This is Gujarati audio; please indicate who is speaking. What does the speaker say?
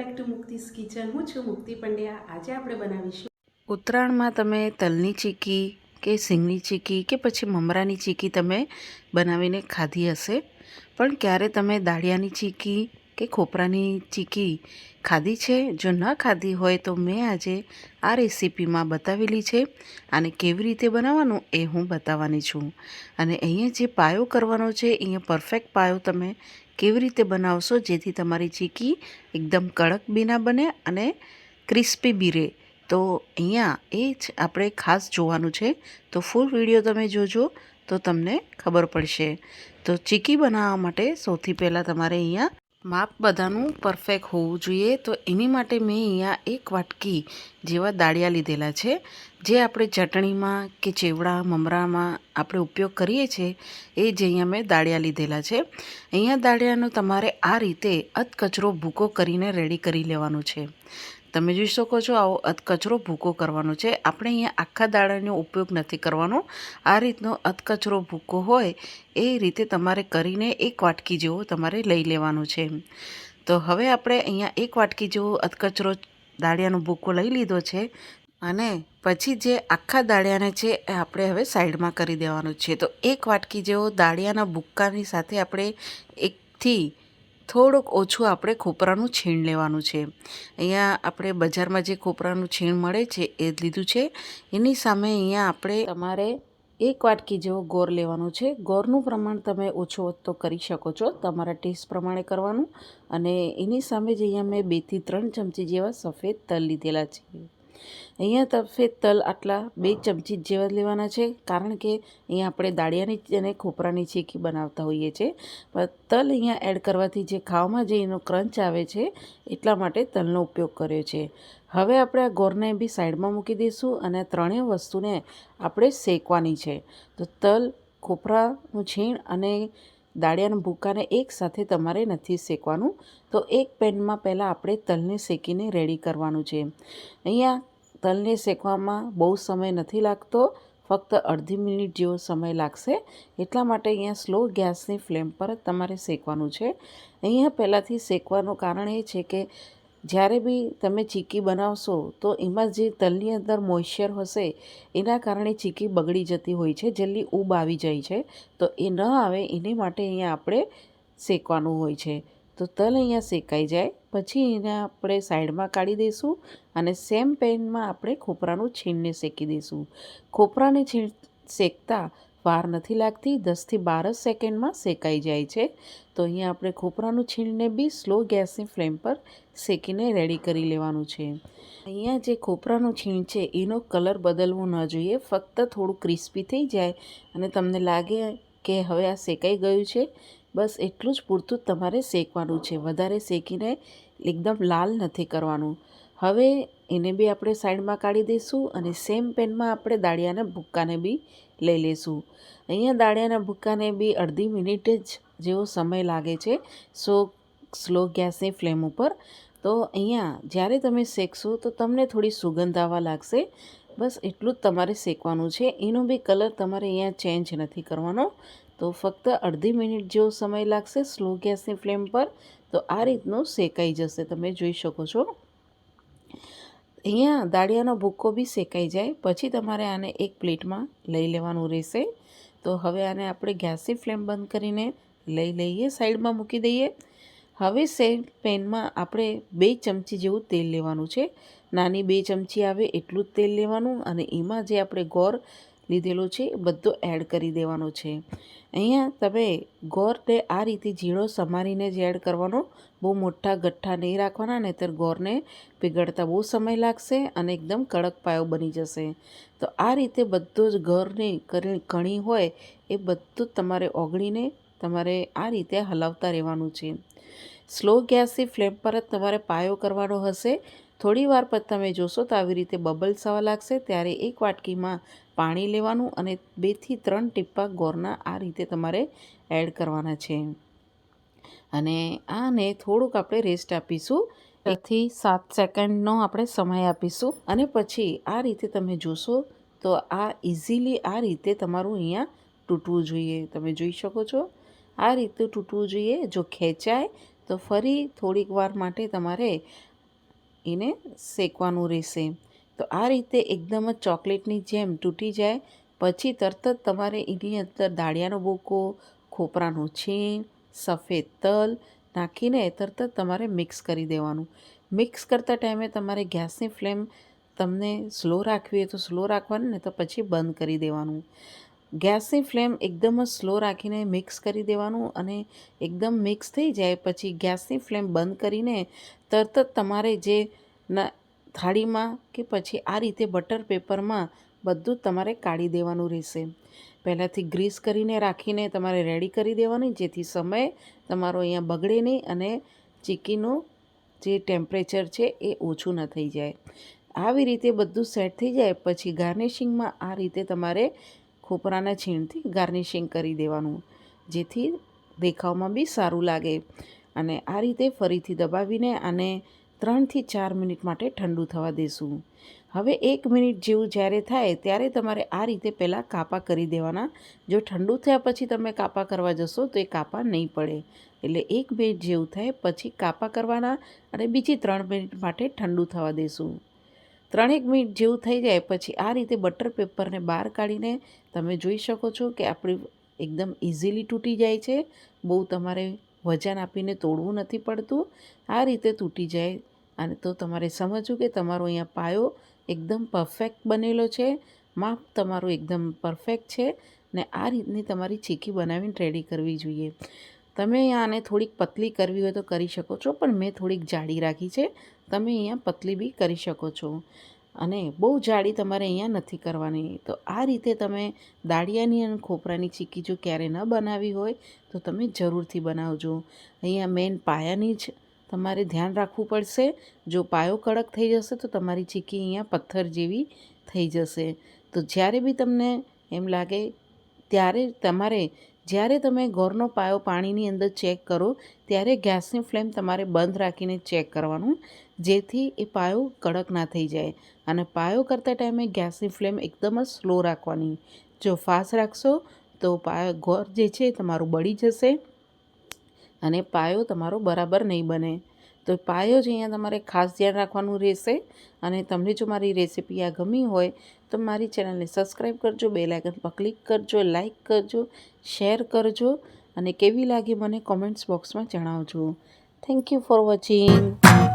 Speaker 1: Back to મુક્તિસ kitchen. હું છું મુક્તિ પંડ્યા. આજે આપણે બનાવીશું
Speaker 2: ઉત્તરાયણમાં તમે તલની ચીકી કે સિંગની ચીકી કે પછી મમરાની ચીકી તમે બનાવીને ખાધી હશે. પણ ક્યારે તમે દાળિયાની ચીકી કે ખોપરાની ચીકી ખાધી છે? જો ન ખાધી હોય તો મેં આજે આ રેસીપીમાં બતાવેલી છે. અને કેવી રીતે બનાવવાનું એ હું બતાવવાની છું. અને અહીંયા જે પાયો કરવાનો છે, અહીંયા પરફેક્ટ પાયો તમે કેવી રીતે બનાવશો જેથી તમારી ચીકી એકદમ કડક બી ના બને અને ક્રિસ્પી બી રહે. તો અહીંયા એ જ આપણે ખાસ જોવાનું છે. તો ફૂલ વીડિયો તમે જોજો તો તમને ખબર પડશે. તો ચીકી બનાવવા માટે સૌથી પહેલાં તમારે અહીંયા માપ બધાનું પરફેક્ટ હોવું જોઈએ. તો એની માટે મેં અહીંયા એક વાટકી જેવા દાળિયા લીધેલા છે. જે આપણે ચટણીમાં કે ચેવડા, મમરામાં આપણે ઉપયોગ કરીએ છીએ, એ જ અહીંયા મેં દાળિયા લીધેલા છે. અહીંયા દાળિયાનો તમારે આ રીતે અધકચરો ભૂકો કરીને રેડી કરી લેવાનો છે. તમે જોઈ શકો છો આવો અધકચરો ભૂકો કરવાનો છે. આપણે અહીંયા આખા દાડાનો ઉપયોગ નથી કરવાનો. આ રીતનો અધકચરો ભૂકો હોય એ રીતે તમારે કરીને એક વાટકી જેવો તમારે લઈ લેવાનો છે. તો હવે આપણે અહીંયા એક વાટકી જેવો અધકચરો દાળિયાનો ભૂકો લઈ લીધો છે અને પછી જે આખા દાળિયાને છે એ આપણે હવે સાઈડમાં કરી દેવાનું છે. તો એક વાટકી જેવો દાળિયાના ભૂક્કાની સાથે આપણે એકથી થોડુંક ઓછું આપણે ખોપરાનું છીણ લેવાનું છે. અહીંયા આપણે બજારમાં જે ખોપરાનું છીણ મળે છે એ લીધું છે. એની સામે અહીંયા આપણે તમારે એક વાટકી જેવો ગોર લેવાનો છે. ગોરનું પ્રમાણ તમે ઓછો વધતો કરી શકો છો. તમારા ટેસ્ટ પ્રમાણે કરવાનું. અને એની સામે જ અહીંયા મેં બેથી ત્રણ ચમચી જેવા સફેદ તલ લીધેલા છે. અહીંયા સફેદ તલ આટલા બે ચમચી જેવા લેવાના છે, કારણ કે અહીંયા આપણે દાળિયાની અને ખોપરાની ચીકી બનાવતા હોઈએ છીએ પણ તલ અહીંયા એડ કરવાથી જે ખાવામાં જે એનો ક્રંચ આવે છે, એટલા માટે તલનો ઉપયોગ કર્યો છે. હવે આપણે આ ગોરને બી સાઈડમાં મૂકી દઈશું અને ત્રણેય વસ્તુને આપણે શેકવાની છે. તો તલ, ખોપરાનું છીણ અને દાળિયાના ભૂકાને એકસાથે તમારે નથી શેકવાનું. તો એક પેનમાં પહેલાં આપણે તલને શેકીને રેડી કરવાનું છે. અહીંયા તલને શેકવામાં બહુ સમય નથી લાગતો, ફક્ત અડધી મિનિટ જેવો સમય લાગશે. એટલા માટે અહીંયા સ્લો ગેસની ફ્લેમ પર તમારે શેકવાનું છે. અહીંયા પહેલાંથી શેકવાનું કારણ એ છે કે જ્યારે બી તમે ચીકી બનાવશો, તો એમાં જે તલની અંદર મોઇશ્ચર હશે, એના કારણે ચીકી બગડી જતી હોય છે, જલ્દી ઉબ આવી જાય છે. તો એ ન આવે, એની માટે અહીંયા આપણે શેકવાનું હોય છે. તો તલ અહીંયા શેકાઈ જાય. પછી એને આપણે સાઈડમાં કાઢી દઈશું અને સેમ પેનમાં આપણે ખોપરાનું છીણને શેકી દઈશું. ખોપરાને છીણ શેકતા વાર નથી લાગતી, દસથી બાર જ સેકન્ડમાં શેકાઈ જાય છે. તો અહીંયા આપણે ખોપરાનું છીણને બી સ્લો ગેસની ફ્લેમ પર શેકીને રેડી કરી લેવાનું છે. અહીંયા જે ખોપરાનું છીણ છે, એનો કલર બદલવો ન જોઈએ. ફક્ત થોડું ક્રિસ્પી થઈ જાય અને તમને લાગે કે હવે આ શેકાઈ ગયું છે? બસ એટલું જ પૂરતું તમારે શેકવાનું છે. વધારે શેકીને એકદમ લાલ નથી કરવાનું. હવે એને બી આપણે સાઈડમાં કાઢી દઈશું અને સેમ પેનમાં આપણે દાળિયાના ભૂક્કાને બી લઈ લઈશું. અહીંયા દાળિયાના ભૂક્કાને બી અડધી મિનિટ જ જેવો સમય લાગે છે સો સ્લો ગેસની ફ્લેમ ઉપર. તો અહીંયા જ્યારે તમે શેકશો તો તમને થોડી સુગંધ આવવા લાગશે. બસ એટલું જ તમારે શેકવાનું છે. એનો બી કલર તમારે અહીંયા ચેન્જ નથી કરવાનો. તો ફક્ત અડધી મિનિટ જેવો સમય લાગશે સ્લો ગેસની ફ્લેમ પર. તો આ રીતનું શેકાઈ જશે. તમે જોઈ શકો છો. અહીંયા દાળિયાનો ભૂક્કો બી શેકાઈ જાય. પછી તમારે આને એક પ્લેટમાં લઈ લેવાનું રહેશે. તો હવે આને આપણે ગેસની ફ્લેમ બંધ કરીને લઈ લઈએ, સાઈડમાં મૂકી દઈએ. હવે સેમ પેનમાં આપણે બે ચમચી જેવું તેલ લેવાનું છે. નાની બે ચમચી આવે એટલું જ તેલ લેવાનું અને એમાં જે આપણે ગોળ લીધેલો છે એ બધો એડ કરી દેવાનો છે. અહીંયા તમે ગોરને આ રીતે ઝીણો સમારીને જ એડ કરવાનો. બહુ મોટા ગઠ્ઠા નહીં રાખવાના, નહીંતર ગોળને પીગળતા બહુ સમય લાગશે અને એકદમ કડક પાયો બની જશે. તો આ રીતે બધો જ ગોરની કણી હોય એ બધું તમારે ઓગળીને તમારે આ રીતે હલાવતા રહેવાનું છે. સ્લો ગેસથી ફ્લેમ પર જ તમારે પાયો કરવાનો હશે થોડી વાર પછી તમે જોશો તો આવી રીતે બબલ્સ આવવા લાગશે. ત્યારે એક વાટકીમાં પાણી લેવાનું અને બેથી ત્રણ ટીપ્પા ગોરના આ રીતે તમારે એડ કરવાના છે. અને આને થોડુંક આપણે રેસ્ટ આપીશું. એકથી સાત સેકન્ડનો આપણે સમય આપીશું. અને પછી આ રીતે તમે જોશો તો આ ઇઝીલી આ રીતે તમારું અહીંયા તૂટવું જોઈએ. તમે જોઈ શકો છો? આ રીતે તૂટવું જોઈએ. જો ખેંચાય તો ફરી થોડીક વાર માટે તમારે એને શેકવાનું રહેશે. તો આ રીતે એકદમ જ ચોકલેટની જેમ તૂટી જાય. પછી તરત જ તમારે એની અંદર દાળિયાનો બોકો, ખોપરાનું છીણ, સફેદ તલ નાખીને તરત જ તમારે મિક્સ કરી દેવાનું. મિક્સ કરતા ટાઈમે તમારે ગેસની ફ્લેમ તમને સ્લો રાખવી હોય તો સ્લો રાખવાની ને તો પછી બંધ કરી દેવાનું. ગેસની ફ્લેમ એકદમ જ સ્લો રાખીને મિક્સ કરી દેવાનું અને એકદમ મિક્સ થઈ જાય પછી ગેસની ફ્લેમ બંધ કરીને તરત જ તમારે જે થાળીમાં કે પછી આ રીતે બટર પેપરમાં બધું તમારે કાઢી દેવાનું રહેશે. પહેલાંથી ગ્રીસ કરીને રાખીને તમારે રેડી કરી દેવાની, જેથી સમય તમારો અહીંયા બગડે નહીં અને ચીકીનું જે ટેમ્પરેચર છે એ ઓછું ન થઈ જાય. આવી રીતે બધું સેટ થઈ જાય, પછી ગાર્નિશિંગમાં આ રીતે તમારે ખોપરાના છીણથી ગાર્નિશિંગ કરી દેવાનું, જેથી દેખાવમાં બી સારું લાગે. અને આ રીતે ફરીથી દબાવીને આને ત્રણથી ચાર મિનિટ માટે ઠંડુ થવા દેશું. હવે એક મિનિટ જેવું જ્યારે થાય ત્યારે તમારે આ રીતે પહેલાં કાપા કરી દેવાના. જો ઠંડુ થયા પછી તમે કાપા કરવા જશો તો એ કાપા નહીં પડે. એટલે એક મિનિટ જેવું થાય પછી કાપા કરવાના અને બીજી ત્રણ મિનિટ માટે ઠંડુ થવા દેશું. ત્રણેક મિનિટ જેવું થઈ જાય પછી આ રીતે બટર પેપરને બહાર કાઢીને તમે જોઈ શકો છો કે આપણી એકદમ ઇઝીલી તૂટી જાય છે. બહુ તમારે વજન આપીને તોડવું નથી પડતું. આ રીતે તૂટી જાય અને તો તમારે સમજવું કે તમારો અહીંયા પાયો એકદમ પરફેક્ટ બનેલો છે. માપ તમારું એકદમ પરફેક્ટ છે ને આ રીતની તમારી ચીકી બનાવીને રેડી કરવી જોઈએ. તમે આને થોડીક પતલી કરવી હોય તો કરી શકો છો, પણ મેં થોડીક જાડી રાખી છે. તમે અહીંયા પતલી બી કરી શકો છો. અને બહુ જાડી તમારે અહીંયા નથી કરવાની. તો આ રીતે તમે દાળિયાની અને ખોપરાની ચીકી જો ક્યારે ન બનાવી હોય, તો તમે જરૂરથી બનાવજો. અહીંયા મેન પાયાની જ તમારે ધ્યાન રાખવું પડશે. જો પાયો કડક થઈ જશે, તો તમારી ચીકી અહીંયા પથ્થર જેવી થઈ જશે. તો જ્યારે બી તમને એમ લાગે, ત્યારે તમારે જ્યારે તમે ગોરનો પાયો પાણીની અંદર ચેક કરો, ત્યારે ગેસની ફ્લેમ તમારે બંધ રાખીને ચેક કરવાનું, જેથી એ પાયો કડક ના થઈ જાય. અને પાયો કરતા ટાઈમે ગેસની ફ્લેમ એકદમ જ સ્લો રાખવાની. જો ફાસ્ટ રાખશો, તો પાયો ગોર જે છે તમારું બળી જશે અને પાયો તમારો બરાબર નહીં બને. તો પાયો જ અહીંયા તમારે ખાસ ધ્યાન રાખવાનું રહેશે અને તમને જો મારી રેસીપી આ ગમી હોય તો મારી ચેનલને સબસ્ક્રાઈબ કરજો બે આઇકન પર ક્લિક કરજો, લાઇક કરજો, શેર કરજો અને કેવી લાગી મને કોમેન્ટ્સ બોક્સમાં જણાવજો. Thank you for watching.